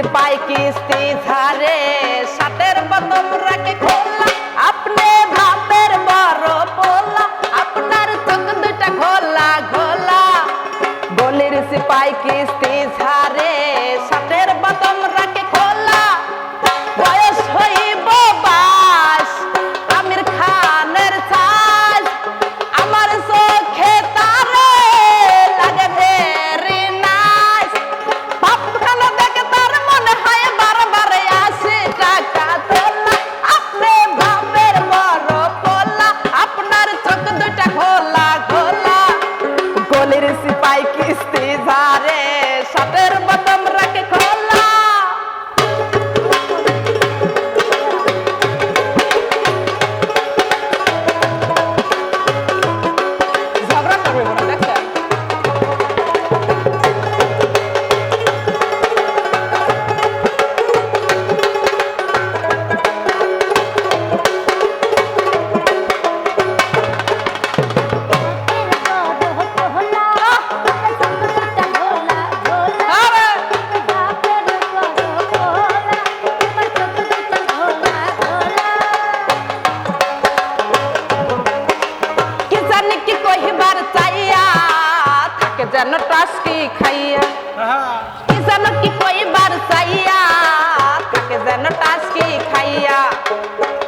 সিপাই কিস্তি ধারে সাতের বদম রাখে খোলা। আপনি ভাপের বড় পোলা, আপনার চোখ দুটা খোলা খোলা গলির সিপাই কিস্তি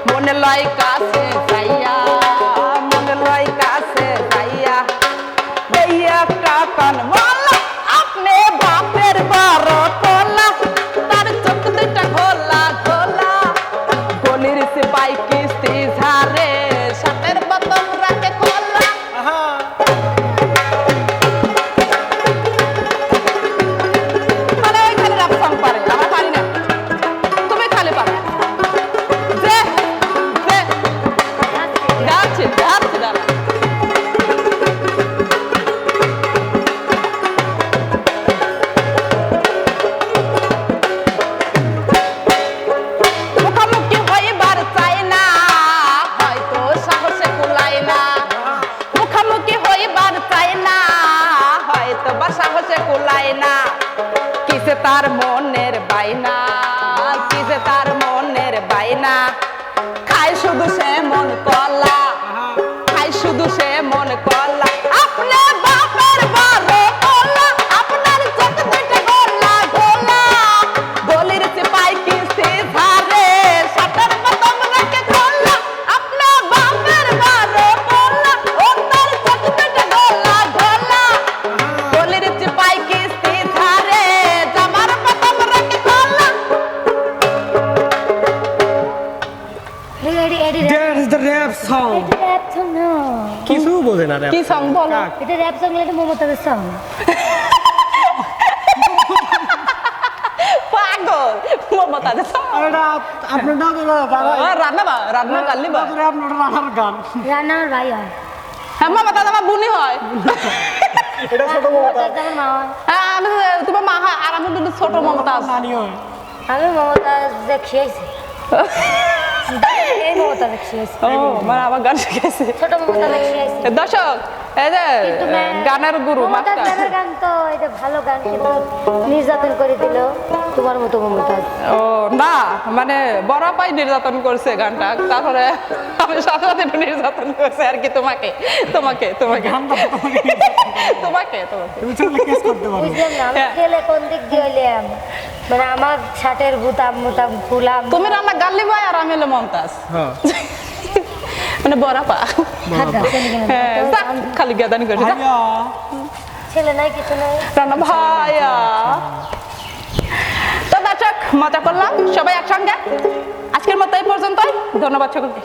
মনে লয় কাছে কুলাই না। কিসে তার মনের বাইনা কিসে তার মনের বাইনা খায় শুধু সে That is the rap song. কিছু বোঝে না rap কি সং বলো? এটা র্যাপ সং এটা মমতাদের সং পাগল। মমতা দে আর এটা আপনার নাম হলো বাবা- রান্না বা রান্না কালি বা। এটা আপনার রানার গান। রান্নার ভাই হয়। হ্যাঁ আমার বুনি হয়। এটা ছোট মমতাজ হয়। আমি তোমার মা হয় আর আমি ছোট মমতা আছে নানি হয়। আমি মমতাজ যে। খেয়েছি এই মমতাজ খেয়েছি ও মানে আমার গান শিখেছে ছোট মমতাজ খেয়েছি দর্শক গানের গুরু গান তো এটা ভালো গান কিন্তু নির্যাতন করে দিল তোমার মতো মমতাজ। ও না মানে বড় পাই নির্যাতন করছে গানটা তারপরে আমি সাথে সাথে নির্যাতন করছে আর কি তোমাকে তোমাকে তোমাকে। তোমাকে। তোমাকে হ্যাঁ। কোন দিক দিয়ে হইলাম? মানে আমার শার্টের বুতাম মুতাম খুলাম। তুমি রান্না গাল্লি ভাই আর আমি হলো মমতাজ। হ্যাঁ। মানে বড় পা? হ্যাঁ খালি যাক, খালি গাদানি করে ছেলে নাই কিছু নাই। রান্না ভাইয়া। তো দর্শক মজা করলাম সবাই একসঙ্গে। আজকের মতো এই পর্যন্তই। ধন্যবাদ সকলকে।